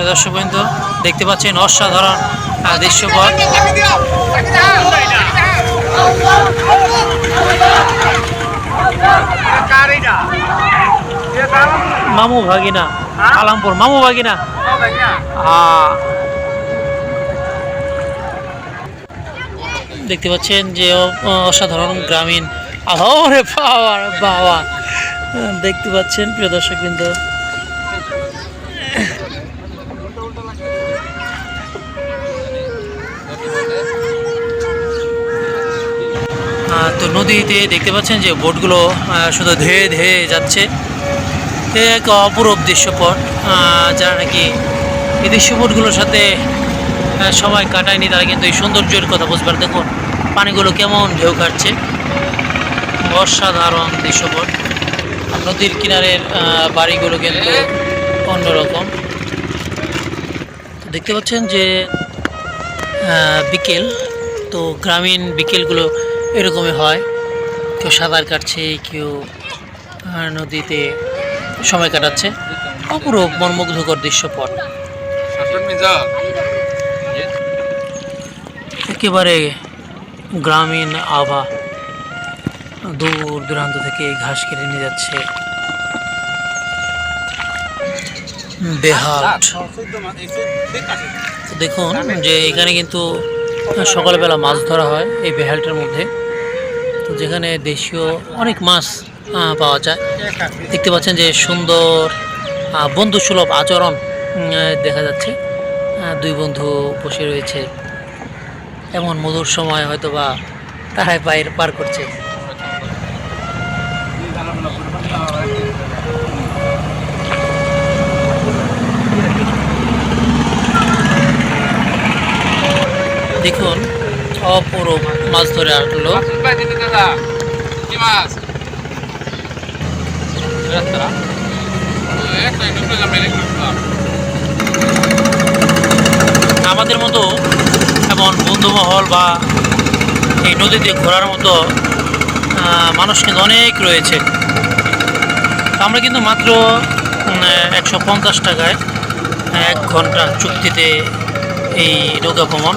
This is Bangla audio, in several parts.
প্রিয় দর্শক দেখতে পাচ্ছেন অসাধারণ আহ, দৃশ্যপট। মামু ভাগিনা আলামপুর। মামু ভাগিনা। দেখতে পাচ্ছেন যে অসাধারণ গ্রামীণ আরে বাবা রে বাবা দেখতে পাচ্ছেন প্রিয় দর্শক তো নদীতে দেখতে পাচ্ছেন যে বোটগুলো শুধু ধেয়ে ধেয়ে যাচ্ছে। এক অপরূপ দৃশ্যপট যারা নাকি এই দৃশ্যপটগুলোর সাথে সময় কাটায়নি, তারা কিন্তু এই সৌন্দর্যের কথা বুঝবার। দেখুন, পানিগুলো কেমন ঢেউ কাটছে। অসাধারণ দৃশ্যপট। নদীর কিনারের বাড়িগুলো কিন্তু অন্যরকম। দেখতে পাচ্ছেন যে বিকেল তো গ্রামীণ বিকেলগুলো এরকমই হয়। কেউ সাঁতার কাটছে কেউ নদীতে সময় কাটাচ্ছে। অপরূপ মর্মুগ্ধকর দৃশ্যপট। একেবারে গ্রামীণ আভা দূর দূরান্ত থেকে ঘাস কেটে নিয়ে যাচ্ছে। বেহাট দেখুন যে এখানে কিন্তু সকালবেলা মাছ ধরা হয় এই বেহালটার মধ্যে। তো যেখানে দেশীয় অনেক মাছ পাওয়া যায়। দেখতে পাচ্ছেন যে সুন্দর বন্ধুসুলভ আচরণ দেখা যাচ্ছে। দুই বন্ধু বসে রয়েছে। এমন মধুর সময় হয়তো বা তারাই পায়ের পার করছে। দেখুন, অপরূপ মাছ ধরে আসলো আমাদের মতো এমন বন্ধুমহল বা এই নদীতে ঘোরার মতো মানুষ কিন্তু অনেক রয়েছে। আমরা কিন্তু মাত্র একশো পঞ্চাশ টাকায় এক ঘণ্টা চুক্তিতে এই নৌকা ভ্রমণ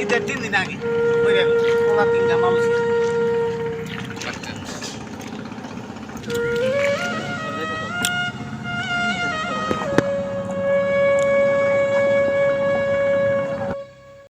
ঈদের তিন দিন আগে ওই তিনটা মানুষ